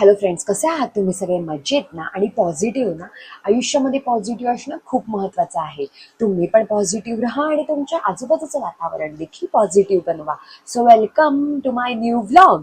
Hello friends कसे आहात तुम्ही सगळे? मजेत ना? आणि पॉझिटिव्ह ना? आयुष्यामध्ये पॉझिटिव्ह असणं खूप महत्त्वाचं आहे. तुम्ही पण पॉझिटिव्ह राहा आणि तुमच्या आजूबाजूचं वातावरण देखील पॉझिटिव्ह बनवा. So welcome to my new vlog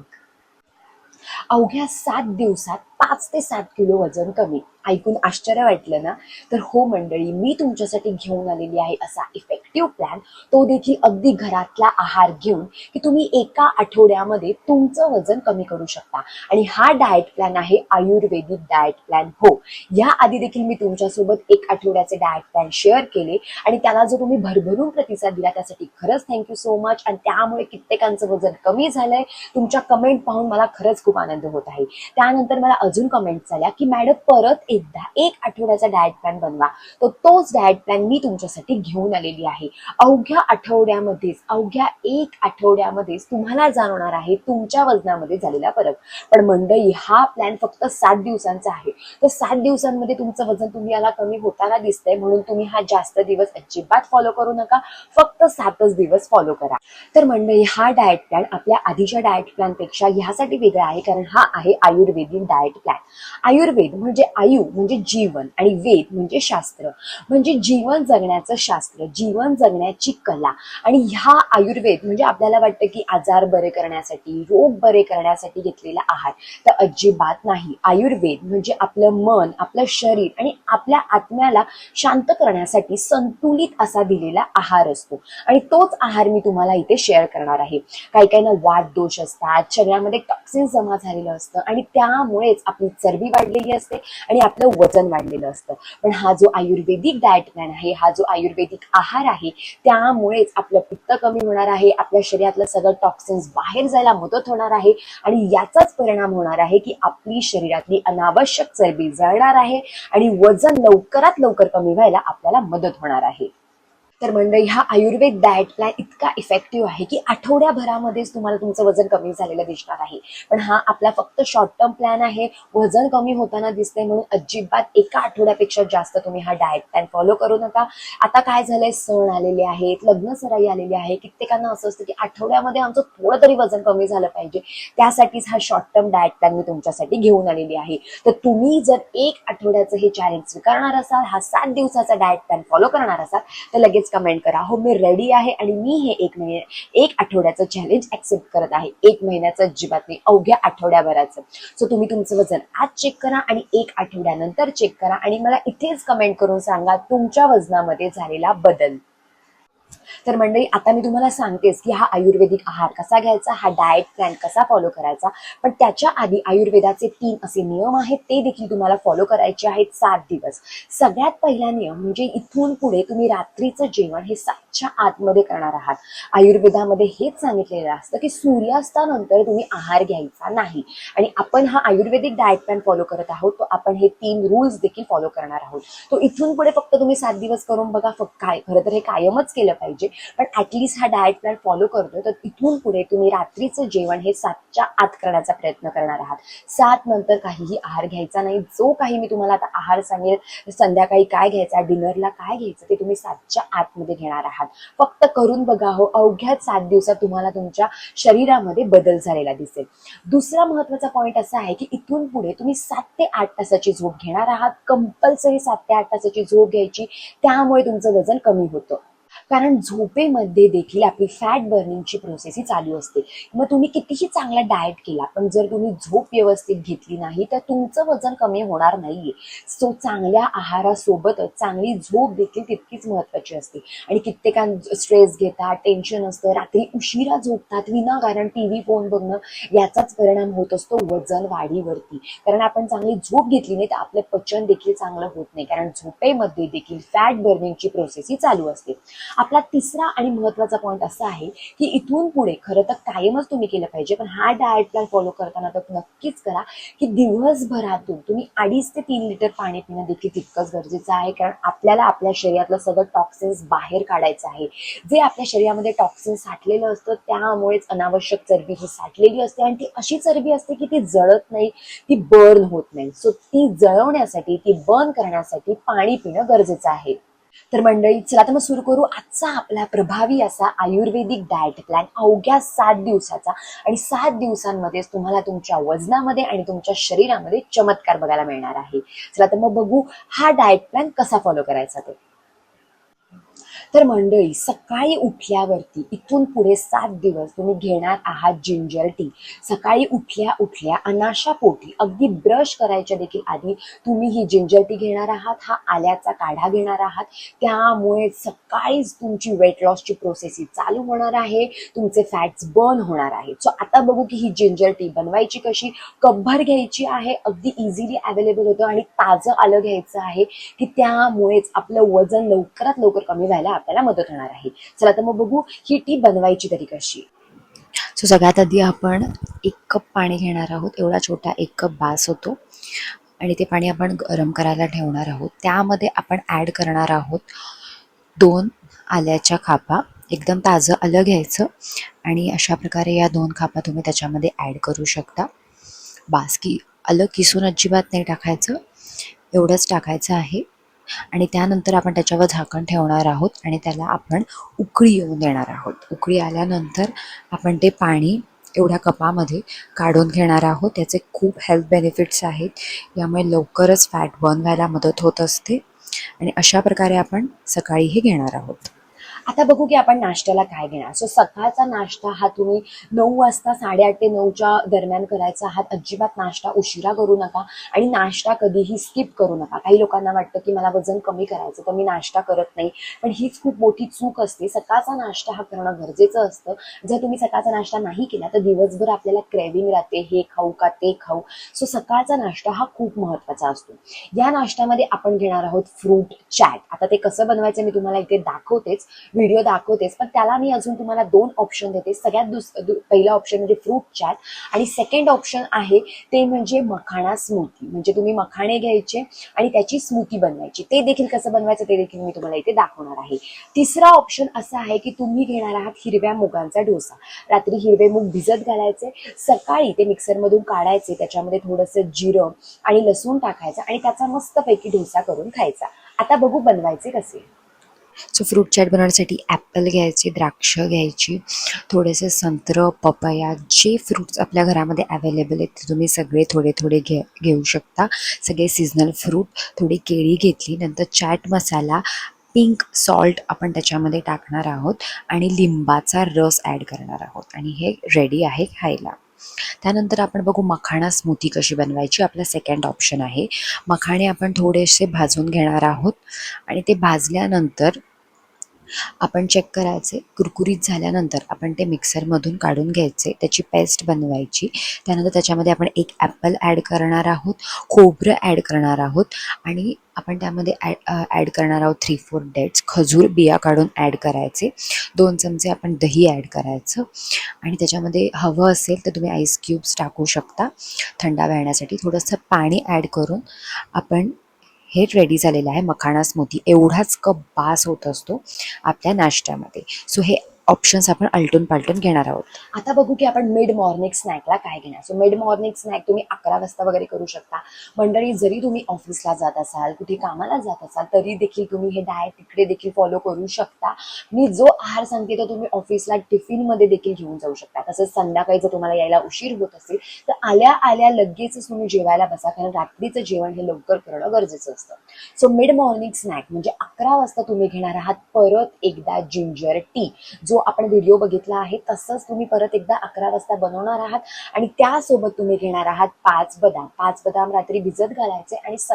अवघ्या सात दिवसात पाच ते सात किलो वजन कमी. ऐकून आश्चर्य वाटलं ना? तर हो मंडळी मी तुमच्यासाठी घेऊन आलेली आहे असा इफेक्टिव्ह प्लॅन तो देखील अगदी घरातला आहार घेऊन की तुम्ही एका आठवड्यामध्ये तुमचं वजन कमी करू शकता. आणि हा डाएट प्लॅन आहे आयुर्वेदिक डाएट प्लॅन हो या आधी देखील मी तुमच्यासोबत एक आठवड्याचे डाएट प्लॅन शेअर केले आणि त्याला जो तुम्ही भरभरून प्रतिसाद दिला त्यासाठी खरंच थँक्यू सो मच आणि त्यामुळे कित्येकांचं वजन कमी झालंय. तुमच्या कमेंट पाहून मला खरंच खूप आनंद होत आहे. त्यानंतर मला अजून कमेंट झाल्या की मॅडम परत एकदा एक आठवड्याचा डाएट प्लॅन बनवा. तर तोच डाएट प्लॅन मी तुमच्यासाठी घेऊन आलेली आहे. अवघ्या आठवड्यामध्येच अवघ्या एक आठवड्यामध्येच तुम्हाला जाणवणार आहे तुमच्या वजनामध्ये झालेला फरक. पण मंडळी हा प्लॅन फक्त सात दिवसांचा आहे. तर सात दिवसांमध्ये तुमचं वजन तुम्ही याला कमी होताना दिसतंय म्हणून तुम्ही हा जास्त दिवस अजिबात फॉलो करू नका. फक्त सातच दिवस फॉलो करा. तर मंडळी हा डाएट प्लॅन आपल्या आधीच्या डाएट प्लॅनपेक्षा ह्यासाठी वेगळा आहे कारण हा आहे आयुर्वेदिक डाएट प्लॅन आयुर्वेद म्हणजे आयु म्हणजे जीवन आणि वेद म्हणजे शास्त्र. म्हणजे जीवन जगण्याचं शास्त्र जीवन जगण्याची कला. आणि ह्या आयुर्वेद म्हणजे आपल्याला वाटतं की आजार बरे करण्यासाठी रोग बरे करण्यासाठी घेतलेला आहार. तर अजिबात नाही. आयुर्वेद म्हणजे आपलं मन आपलं शरीर आणि आपल्या आत्म्याला शांत करण्यासाठी संतुलित असा दिलेला आहार असतो. आणि तोच आहार मी तुम्हाला इथे शेअर करणार आहे. काही काही ना वाद दोष असतात शरीरामध्ये टॉक्सिन जमा झालेलं असतं आणि त्यामुळेच आपली चरबी वाढलेली असते आणि आपलं वजन वाढलेलं असतं. पण हा जो आयुर्वेदिक डाएट प्लॅन आहे हा जो आयुर्वेदिक आहार आहे त्यामुळेच आपलं पित्त कमी होणार आहे आपल्या शरीरातलं सगळं टॉक्सिन्स बाहेर जायला मदत होणार आहे आणि याचाच परिणाम होणार आहे की आपली शरीरातली अनावश्यक चरबी जळणार आहे आणि वजन लवकरात लवकर कमी व्हायला आपल्याला मदत होणार आहे. तर मंडळी हा आयुर्वेद डाएट प्लॅन इतका इफेक्टिव्ह आहे की आठवड्याभरामध्येच तुम्हाला तुमचं वजन कमी झालेलं दिसणार आहे. पण हा आपला फक्त शॉर्ट टर्म प्लॅन आहे. वजन कमी होताना दिसतंय म्हणून अजिबात एका आठवड्यापेक्षा जास्त तुम्ही हा डाएट प्लॅन फॉलो करू नका. आता काय झालंय? सण आलेले आहेत लग्न सराई आलेली आहे. कित्येकांना असं असतं की आठवड्यामध्ये आमचं थोडं तरी वजन कमी झालं पाहिजे. त्यासाठीच हा शॉर्ट टर्म डाएट प्लॅन मी तुमच्यासाठी घेऊन आलेली आहे. तर तुम्ही जर एक आठवड्याचं हे चॅलेंज स्वीकारणार असाल हा सात दिवसाचा डाएट प्लॅन फॉलो करणार असाल तर लगेच कमेंट करा. हो मी रेडी आहे आणि मी हे एक महिने एक आठवड्याचं चॅलेंज ऍक्सेप्ट करत आहे. एक महिन्याचं अजिबात नाही अवघ्या आठवड्याभराचं. सो तुम्ही तुमचं वजन आज चेक करा आणि एक आठवड्यानंतर चेक करा आणि मला इथेच कमेंट करून सांगा तुमच्या वजनामध्ये झालेला बदल. तर मंडळी आता मी तुम्हाला सांगतेस की हा आयुर्वेदिक आहार कसा घ्यायचा हा डाएट प्लॅन कसा फॉलो करायचा. पण त्याच्या आधी आयुर्वेदाचे तीन असे नियम आहेत ते देखील तुम्हाला फॉलो करायचे आहेत सात दिवस. सगळ्यात पहिला नियम म्हणजे इथून पुढे तुम्ही रात्रीचं जेवण हे सातच्या आतमध्ये करणार आहात. आयुर्वेदामध्ये हेच सांगितलेलं असतं की सूर्यास्तानंतर तुम्ही आहार घ्यायचा नाही. आणि आपण हा आयुर्वेदिक डाएट प्लॅन फॉलो करत आहोत तो आपण हे तीन रूल्स देखील फॉलो करणार आहोत. तो इथून पुढे फक्त तुम्ही सात दिवस करून बघा फक्त काय खरं तर हे कायमच केलं पाहिजे. पण ॲटलिस्ट हा डाएट प्लॅन फॉलो करतोय. तर इथून पुढे तुम्ही रात्रीचं जेवण हे सातच्या आत करण्याचा प्रयत्न करणार आहात. सात नंतर काहीही आहार घ्यायचा नाही. जो काही मी तुम्हाला आता आहार सांगेल संध्याकाळी काय घ्यायचा डिनरला काय घ्यायचं ते तुम्ही सातच्या आतमध्ये घेणार आहात. फक्त करून बघा हो अवघ्या सात दिवसात तुम्हाला तुमच्या शरीरामध्ये बदल झालेला दिसेल. दुसरा महत्त्वाचा पॉईंट असा आहे की इथून पुढे तुम्ही सात ते आठ तासाची झोप घेणार आहात. कंपल्सरी सात ते आठ तासाची झोप घ्यायची. त्यामुळे तुमचं वजन कमी होतं. कारण झोपेमध्ये देखील आपली फॅट बर्निंगची प्रोसेस ही चालू असते. मग तुम्ही कितीही चांगला डाएट केला पण जर तुम्ही झोप व्यवस्थित घेतली नाही तर तुमचं वजन कमी होणार नाहीये. सो चांगल्या आहारासोबतच चांगली झोप देखील तितकीच महत्वाची असते. आणि कित्येकां स्ट्रेस घेतात टेन्शन असतं रात्री उशिरा झोपतात विनाकारण टी व्ही फोन बघणं याचाच परिणाम होत असतो वजन वाढीवरती. कारण आपण चांगली झोप घेतली नाही तर आपलं पचन देखील चांगलं होत नाही. कारण झोपेमध्ये देखील फॅट बर्निंगची प्रोसेस ही चालू असते. आपला तिसरा आणि महत्त्वाचा पॉईंट असा आहे की इथून पुढे खरं तर कायमच तुम्ही केलं पाहिजे. पण हा डायट प्लॅन फॉलो करताना तर नक्कीच करा की दिवसभरातून तुम्ही अडीच ते तीन लिटर पाणी पिणं देखील तितकंच गरजेचं आहे. कारण आपल्याला आपल्या शरीरातलं सगळं टॉक्सिन्स बाहेर काढायचं आहे. जे आपल्या शरीरामध्ये टॉक्सिन्स साठलेलं असतं त्यामुळेच अनावश्यक चरबी ही साठलेली असते आणि ती अशी चरबी असते की ती जळत नाही ती बर्न होत नाही. सो ती जळवण्यासाठी ती बर्न करण्यासाठी पाणी पिणं गरजेचं आहे. तर मंडळी चला तर मग सुरू करू. आजचा आपला प्रभावी असा आयुर्वेदिक डाएट प्लॅन अवघ्या सात दिवसाचा. आणि सात दिवसांमध्येच तुम्हाला तुमच्या वजनामध्ये आणि तुमच्या शरीरामध्ये चमत्कार बघायला मिळणार आहे. चला तर मग बघू हा डाएट प्लॅन कसा फॉलो करायचा ते. तर मंडळी सकाळी उठल्यावरती इथून पुढे सात दिवस तुम्ही घेणार आहात जिंजर टी सकाळी उठल्या उठल्या अनाशा पोटी अगदी ब्रश करायच्या देखील आधी तुम्ही ही जिंजर टी घेणार आहात हा आल्याचा काढा घेणार आहात. त्यामुळे सकाळीच तुमची वेट लॉसची प्रोसेस ही चालू होणार आहे तुमचे फॅट्स बर्न होणार आहेत. सो आता बघू की ही जिंजर टी बनवायची कशी कपभर घ्यायची आहे अगदी इझिली अवेलेबल होतं आणि ताजं आलं घ्यायचं आहे की त्यामुळेच आपलं वजन लवकरात लवकर कमी व्हायला आपल्याला मदत होणार आहे. चला तर मग बघू ही टी बनवायची तरी कशी. सो सगळ्यात आधी आपण एक कप पाणी घेणार आहोत. एवढा छोटा एक कप बास होतो. आणि ते पाणी आपण गरम करायला ठेवणार आहोत. त्यामध्ये आपण ॲड करणार आहोत दोन आल्याच्या खापा. एकदम ताजं आलं घ्यायचं. आणि अशा प्रकारे या दोन खापा तुम्ही त्याच्यामध्ये ॲड करू शकता. बास की आलं किसून अजिबात नाही टाकायचं. एवढंच टाकायचं आहे. आणि त्यानंतर आपण त्याच्यावर झाकण ठेवणार आहोत आणि त्याला आपण उकळी येऊन देणार आहोत. उकळी आल्यानंतर आपण ते पाणी एवढ्या कपामध्ये काढून घेणार आहोत. त्याचे खूप हेल्थ बेनिफिट्स आहेत. यामुळे लवकरच फॅट बर्न व्हायला मदत होत असते. आणि अशा प्रकारे आपण सकाळी हे घेणार आहोत. आता बघू की आपण नाश्त्याला काय घेणार. सो सकाळचा नाश्ता हा तुम्ही नऊ वाजता साडेआठ ते नऊच्या दरम्यान करायचा आहात. अजिबात नाश्ता उशिरा करू नका आणि नाश्ता कधीही स्किप करू नका. काही लोकांना वाटतं की मला वजन कमी करायचं तर मी नाश्ता करत नाही. पण हीच खूप मोठी चूक असते. सकाळचा नाश्ता हा करणं गरजेचं असतं. जर तुम्ही सकाळचा नाश्ता नाही केला तर दिवसभर आपल्याला क्रेविंग राहते. हे खाऊ का ते खाऊ. सो सकाळचा नाश्ता हा खूप महत्त्वाचा असतो. या नाश्त्यामध्ये आपण घेणार आहोत फ्रूट चॅट आता ते कसं बनवायचं मी तुम्हाला इथे दाखवतेच. व्हिडिओ दाखवतेस पण त्याला मी अजून तुम्हाला दोन ऑप्शन देते. सगळ्यात दुस दु- पहिला ऑप्शन म्हणजे फ्रूट चॅट आणि सेकंड ऑप्शन आहे ते म्हणजे मखाणा स्मूथी म्हणजे तुम्ही मखाणे घ्यायचे आणि त्याची स्मूथी बनवायची. ते देखील कसं बनवायचं ते देखील मी तुम्हाला इथे दाखवणार आहे. तिसरा ऑप्शन असा आहे की तुम्ही घेणार आहात हिरव्या मुगांचा डोसा. रात्री हिरवे मूग भिजत घालायचे सकाळी ते मिक्सरमधून काढायचे त्याच्यामध्ये थोडंसं जिरं आणि लसूण टाकायचं आणि त्याचा मस्तपैकी डोसा करून खायचा. आता बघू बनवायचे कसे. सो फ्रूट चॅट बनवण्यासाठी ॲपल घ्यायची द्राक्ष घ्यायची थोडेसे संत्र पपया जे फ्रूट्स आपल्या घरामध्ये अवेलेबल आहेत ते तुम्ही सगळे थोडे थोडे घे घेऊ शकता. सगळे सीझनल फ्रूट थोडी केळी घेतली नंतर चॅट मसाला पिंक सॉल्ट आपण त्याच्यामध्ये टाकणार आहोत आणि लिंबाचा रस ॲड करणार आहोत. आणि हे रेडी आहे खायला. त्यानंतर आपण बघू मखाणा स्मूथी कशी बनवायची. आपला सेकंड ऑप्शन आहे. मखाणे आपण थोडेसे भाजून घेणार आहोत आणि ते भाजल्यानंतर आपण चेक करायचे. कुरकुरीत झाल्यानंतर आपण ते मिक्सरमधून काढून घ्यायचे. त्याची पेस्ट बनवायची. त्यानंतर त्याच्यामध्ये आपण एक ॲपल ॲड करणार आहोत. खोबरं ॲड करणार आहोत. आणि आपण त्यामध्ये ॲड ॲड करणार आहोत थ्री फोर डेट्स खजूर बिया काढून ॲड करायचे. दोन चमचे आपण दही ॲड करायचं. आणि त्याच्यामध्ये हवं असेल तर तुम्ही आईस क्यूब्स टाकू शकता. थंडावा येण्यासाठी थोडंसं पाणी ॲड करून आपण हे रेडी झालेलं आहे. मखाणा स्मूथी एवढाच कप बास होत असतो आपल्या नाश्त्यामध्ये. सो हे ऑप्शन्स आपण आलटून पालटून घेणार आहोत. आता बघू की आपण मिड मॉर्निंग स्नॅकला काय घेणार. सो मिड मॉर्निंग स्नॅक तुम्ही अकरा वाजता वगैरे करू शकता. मंडळी जरी तुम्ही ऑफिसला जात असाल कुठे कामाला जात असाल तरी देखील तुम्ही हे डायट तिकडे देखील फॉलो करू शकता. मी जो आहार सांगते तो तुम्ही ऑफिसला टिफिनमध्ये देखील घेऊन जाऊ शकता. तसंच संध्याकाळी जर तुम्हाला यायला उशीर होत असेल तर आल्या आल्या लगेचच तुम्ही जेवायला बसा. कारण रात्रीचं जेवण हे लवकर करणं गरजेचं असतं. सो मिड मॉर्निंग स्नॅक म्हणजे अकरा वाजता तुम्ही घेणार आहात परत एकदा जिंजर टी जो आपण व्हिडिओ बघितला आहे तसंच तुम्ही परत एकदा अकरा वाजता बनवणार आहात आणि त्यासोबत तुम्ही घेणार आहात पाच बदाम. पाच बदाम रात्री भिजत घालायचे आणि स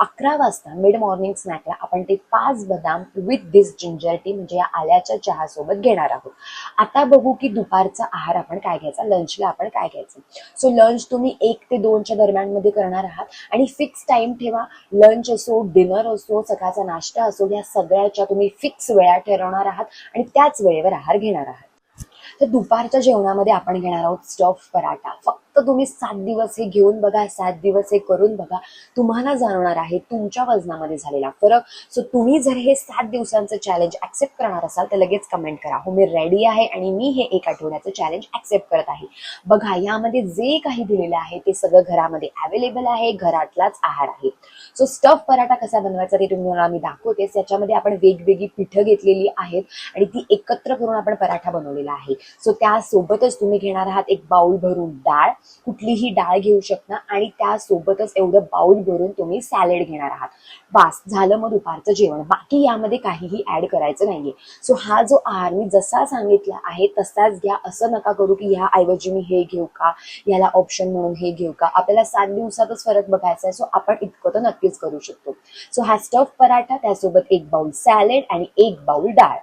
अकरा वाजता मिड मॉर्निंग स्नॅकला आपण ते पाच बदाम विथ दिस जिंजर टी म्हणजे या आल्याच्या चहासोबत घेणार आहोत. आता बघू की दुपारचा आहार आपण काय घ्यायचा लंचला आपण काय घ्यायचं. सो लंच तुम्ही एक ते दोनच्या दरम्यानमध्ये करणार आहात आणि फिक्स टाइम ठेवा. लंच असो डिनर असो सकाळचा नाश्ता असो या सगळ्याच्या तुम्ही फिक्स वेळा ठरवणार आहात आणि त्याच वेळेवर आहार घेणार आहात. तर दुपारच्या जेवणामध्ये आपण घेणार आहोत स्टफ पराठा. फक्त फक्त तुम्ही सात दिवस हे घेऊन बघा सात दिवस हे करून बघा. तुम्हाला जाणवणार आहे तुमच्या वजनामध्ये झालेला फरक. सो तुम्ही जर हे सात दिवसांचं चॅलेंज ऍक्सेप्ट करणार असाल तर लगेच कमेंट करा. हो मी रेडी आहे आणि मी हे एक आठवड्याचं चॅलेंज ऍक्सेप्ट करत आहे. बघा यामध्ये जे काही दिलेलं आहे ते सगळं घरामध्ये अवेलेबल आहे घरातलाच आहार आहे. सो स्टफ पराठा कसा बनवायचा ते तुम्हाला मी दाखवतेस याच्यामध्ये आपण वेगवेगळी पिठं घेतलेली आहेत आणि ती एकत्र करून आपण पराठा बनवलेला आहे. सो त्यासोबतच तुम्ही घेणार आहात एक बाउल भरून डाळ. कुठलीही डाळ घेऊ शकता आणि त्यासोबतच एवढं बाउल भरून तुम्ही सॅलेड घेणार आहात. बास झालं मग दुपारचं जेवण. बाकी यामध्ये काहीही ऍड करायचं नाहीये. सो हा जो आहार मी जसा सांगितला आहे तसाच घ्या. असं नका करू की ह्या ऐवजी मी हे घेऊ का? याला ऑप्शन म्हणून हे घेऊ का? आपल्याला सात दिवसातच फरक बघायचा आहे. सो आपण इतकं तर नक्कीच करू शकतो. सो हा स्टफ पराठा त्यासोबत एक बाउल सॅलेड आणि एक बाउल डाळ.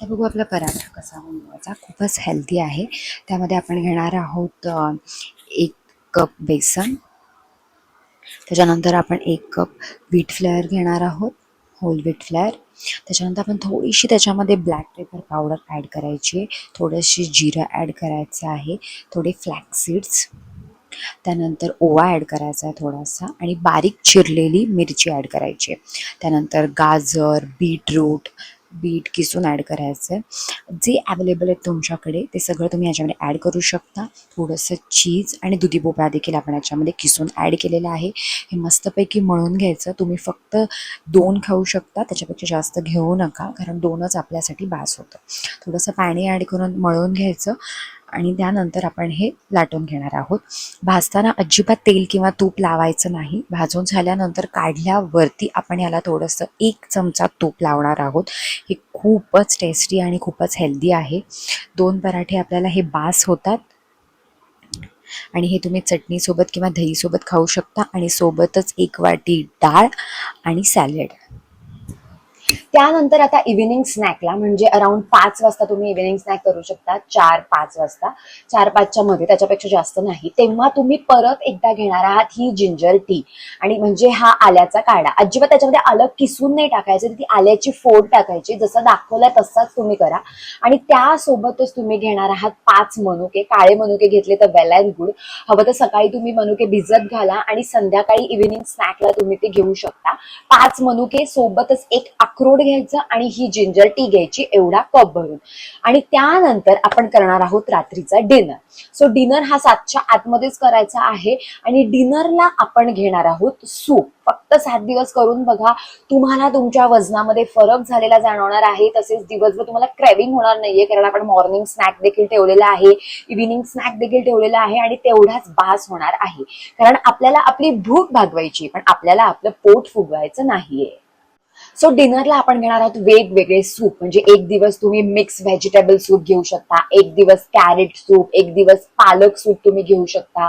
आता बघू आपला पराठा कसा बनवायचा. खूपच हेल्दी आहे. त्यामध्ये आपण घेणार आहोत एक कप बेसन. त्याच्यानंतर आपण एक कप व्हीट फ्लेअर घेणार आहोत होल व्हीट फ्लेअर त्याच्यानंतर आपण थोडीशी त्याच्यामध्ये ब्लॅक पेपर पावडर ॲड करायची आहे. जिरं ॲड करायचं आहे. थोडे फ्लॅक्स सीड्स त्यानंतर ओवा ॲड करायचा आहे थोडासा. आणि बारीक चिरलेली मिरची ॲड करायची आहे. त्यानंतर गाजर बीटरूट बीट किसून ॲड करायचं. आहे जे अवेलेबल आहेत तुमच्याकडे ते सगळं तुम्ही याच्यामध्ये ॲड करू शकता. थोडंसं चीज आणि दुधी भोपळा देखील आपण याच्यामध्ये किसून ॲड केलेला आहे. हे मस्तपैकी मळून घ्यायचं. तुम्ही फक्त दोन खाऊ शकता. त्याच्यापेक्षा जास्त घेऊ नका कारण दोनच आपल्यासाठी बास होतं. थोडंसं पाणी ॲड करून मळून घ्यायचं. आणि त्यानंतर आपण हे लाटून घेणार आहोत. भाजताना अजिबात तेल किंवा तूप लावायचं नाही. भाजून झाल्यानंतर काढल्यावरती आपण याला थोडंसं एक चमचा तूप लावणार आहोत. हे खूपच टेस्टी आणि खूपच हेल्दी आहे. दोन पराठे आपल्याला हे बास होतात. आणि हे तुम्ही चटणीसोबत किंवा दहीसोबत खाऊ शकता आणि सोबतच एक वाटी डाळ आणि सॅलड त्यानंतर आता इव्हिनिंग स्नॅकला म्हणजे अराउंड पाच वाजता तुम्ही इव्हिनिंग स्नॅक करू शकता चार पाच वाजता. चार पाचच्या मध्ये त्याच्यापेक्षा जास्त नाही. तेव्हा तुम्ही परत एकदा घेणार आहात ही जिंजर टी आणि म्हणजे हा आल्याचा काढा. अजिबात त्याच्यामध्ये आलं किसून नाही टाकायचं. ती आल्याची फोड टाकायची. जसं दाखवलं तसाच तुम्ही करा. आणि त्यासोबतच तुम्ही घेणार आहात पाच मनुके. काळे मनुके घेतले तर वेल अँड गुड हवं तर सकाळी तुम्ही मनुके भिजत घाला आणि संध्याकाळी इव्हिनिंग स्नॅकला तुम्ही ते घेऊ शकता. पाच मनुके सोबतच एक अक्रोड घ्यायचं आणि ही जिंजर टी घ्यायची एवढा कप भरून. आणि त्यानंतर आपण करणार आहोत रात्रीचा डिनर सो डिनर हा सातच्या आतमध्येच करायचा आहे आणि डिनरला आपण घेणार आहोत सूप फक्त सात दिवस करून बघा तुम्हाला तुमच्या वजनामध्ये फरक झालेला जाणवणार आहे. तसेच दिवसभर तुम्हाला क्रॅविंग होणार नाहीये कारण आपण मॉर्निंग स्नॅक देखील ठेवलेला आहे इव्हिनिंग स्नॅक देखील ठेवलेला आहे आणि तेवढाच बास होणार आहे. कारण आपल्याला आपली भूक भागवायची पण आपल्याला आपलं पोट फुगवायचं नाहीये. सो डिनरला आपण घेणार आहोत वेगवेगळे सूप म्हणजे एक दिवस तुम्ही मिक्स व्हेजिटेबल सूप घेऊ शकता एक दिवस कॅरेट सूप एक दिवस पालक सूप तुम्ही घेऊ शकता.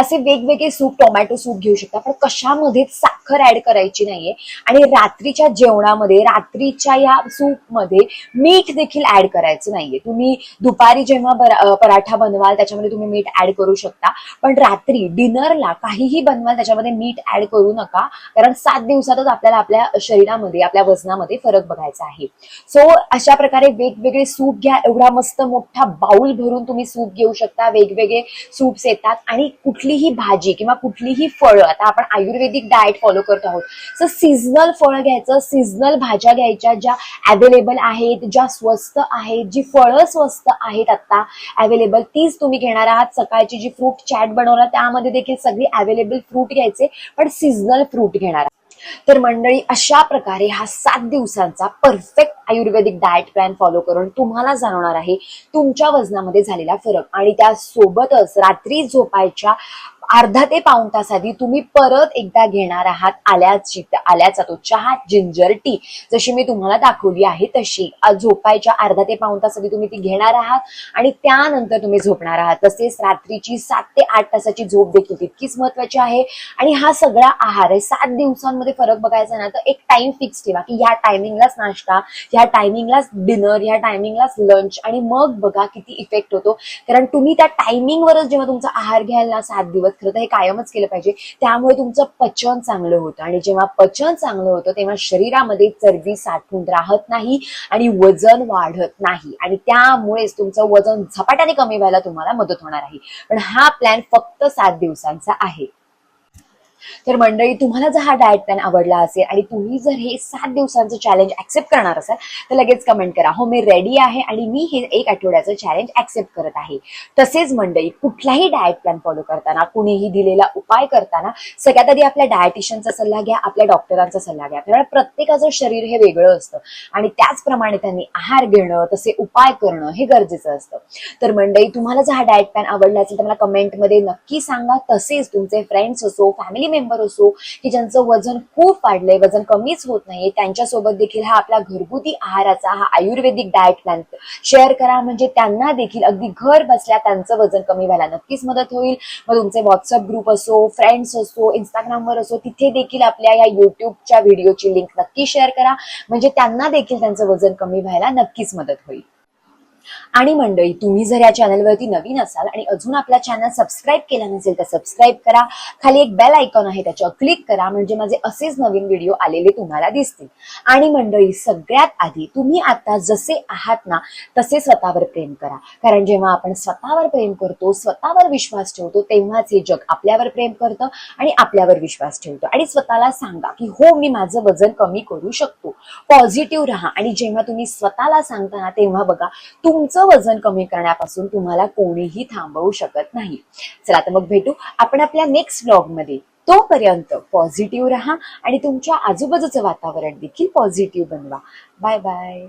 असे वेगवेगळे सूप टोमॅटो सूप घेऊ शकता पण कशामध्ये साखर ऍड करायची नाहीये. आणि रात्रीच्या जेवणामध्ये रात्रीच्या या सूपमध्ये मीठ देखील ऍड करायचं नाहीये. तुम्ही दुपारी जेव्हा पराठा बनवाल त्याच्यामध्ये तुम्ही मीठ ऍड करू शकता. पण रात्री डिनरला काहीही बनवाल त्याच्यामध्ये मीठ ऍड करू नका. कारण सात दिवसातच आपल्याला आपल्या शरीरामध्ये आपल्या वजनामध्ये फरक बघायचा आहे. सो अशा प्रकारे वेगवेगळे सूप घ्या. एवढा मस्त मोठा बाउल भरून तुम्ही सूप घेऊ शकता. वेगवेगळे सूप्स येतात. आणि कुठलीही भाजी किंवा कुठलीही फळं आता आपण आयुर्वेदिक डाएट फॉलो करत आहोत. सो सीझनल फळं घ्यायचं. सीझनल भाज्या घ्यायच्या ज्या अवेलेबल आहेत ज्या स्वस्त आहेत जी फळं स्वस्त आहेत आता अवेलेबल तीच तुम्ही घेणार आहात. सकाळची जी फ्रूट चॅट बनवणार त्यामध्ये देखील सगळी अवेलेबल फ्रूट घ्यायचे. पण सीझनल फ्रूट घेणार आहात. तर मंडळी अशा प्रकारे हा सात दिवसांचा perfect ayurvedic diet plan follow करून तुम्हाला जाणवणार आहे. तुमच्या वजनामध्ये झालेला फरक आणि त्यासोबतच रात्री झोपायच्या अर्धा ते पाऊण तास आधी तुम्ही परत एकदा घेणार आहात आल्याची आल्याचा तो चहा जिंजर टी. जशी मी तुम्हाला दाखवली आहे तशी. झोपायच्या अर्धा ते पाऊण तास आधी तुम्ही ती घेणार आहात आणि त्यानंतर तुम्ही झोपणार आहात. तसेच रात्रीची सात ते आठ तासाची झोप देखील तितकीच महत्वाची आहे. आणि हा सगळा आहार आहे. सात दिवसांमध्ये फरक बघायचा ना तर एक टाइम फिक्स ठेवा की या टायमिंगलाच नाश्ता या टायमिंगलाच डिनर या टायमिंगलाच लंच आणि मग बघा किती इफेक्ट होतो. कारण तुम्ही त्या टायमिंगवरच जेव्हा तुमचा आहार घ्याल ना सात दिवस खरं तर हे कायमच केलं पाहिजे. त्यामुळे तुमचं पचन चांगलं होतं. आणि जेव्हा पचन चांगलं होतं तेव्हा शरीरामध्ये चरबी साठून राहत नाही आणि वजन वाढत नाही. आणि त्यामुळेच तुमचं वजन झपाट्याने कमी व्हायला तुम्हाला मदत होणार आहे. पण हा प्लॅन फक्त सात दिवसांचा आहे. तर मंडळी तुम्हाला जर हा डाएट प्लॅन आवडला असेल आणि तुम्ही जर हे सात दिवसांचं चॅलेंज ऍक्सेप्ट करणार असाल तर लगेच कमेंट करा. हो मी रेडी आहे आणि मी हे एक आठवड्याचं चॅलेंज ऍक्सेप्ट करत आहे. तसेच मंडळी कुठलाही डाएट प्लॅन फॉलो करताना कुणीही दिलेला उपाय करताना सगळ्यात आधी आपल्या डायटिशियनचा सल्ला घ्या आपल्या डॉक्टरांचा सल्ला घ्या. त्यामुळे प्रत्येकाचं शरीर हे वेगळं असतं आणि त्याचप्रमाणे त्यांनी आहार घेणं तसे उपाय करणं हे गरजेचं असतं. तर मंडळी तुम्हाला जर हा डाएट प्लॅन आवडला असेल तर मला कमेंटमध्ये नक्की सांगा. तसेच तुमचे फ्रेंड्स असो फॅमिली मेंबर असो की ज्यांचं वजन खूप वाढलंय वजन कमीच होत नाहीये त्यांच्यासोबत देखील हा आपला घरगुती आहाराचा हा आयुर्वेदिक डाएट प्लॅन शेअर करा. म्हणजे त्यांना देखील अगदी घर बसल्या त्यांचं वजन कमी व्हायला नक्कीच मदत होईल. मग तुमचे व्हॉट्सअप ग्रुप असो फ्रेंड्स असो इंस्टाग्रामवर असो तिथे देखील आपल्या या युट्यूबच्या व्हिडिओची लिंक नक्की शेअर करा. म्हणजे त्यांना देखील त्यांचं वजन कमी व्हायला नक्कीच मदत होईल. आणि मंडळी तुम्ही जर या चॅनलवरती नवीन असाल आणि अजून आपला चॅनल सबस्क्राईब केला नसेल तर सबस्क्राईब करा. खाली एक बेल आयकॉन आहे त्याच्यावर क्लिक करा. म्हणजे माझे असेच नवीन व्हिडिओ आलेले तुम्हाला दिसतील. आणि मंडळी सगळ्यात आधी तुम्ही आता जसे आहात ना तसे स्वतःवर प्रेम करा. कारण जेव्हा आपण स्वतःवर प्रेम करतो स्वतःवर विश्वास ठेवतो तेव्हाच हे जग आपल्यावर प्रेम करतं आणि आपल्यावर विश्वास ठेवतो. आणि स्वतःला सांगा की हो मी माझं वजन कमी करू शकतो. पॉझिटिव्ह राहा. आणि जेव्हा तुम्ही स्वतःला सांगता ना तेव्हा बघा तुमचं वजन कमी करण्यापासून तुम्हाला कोणीही थांबवू शकत नाही. चला तर मग भेटू आपण आपल्या नेक्स्ट ब्लॉगमध्ये. तोपर्यंत पॉझिटिव्ह राहा आणि तुमच्या आजूबाजूचं वातावरण देखील पॉझिटिव्ह बनवा. Bye bye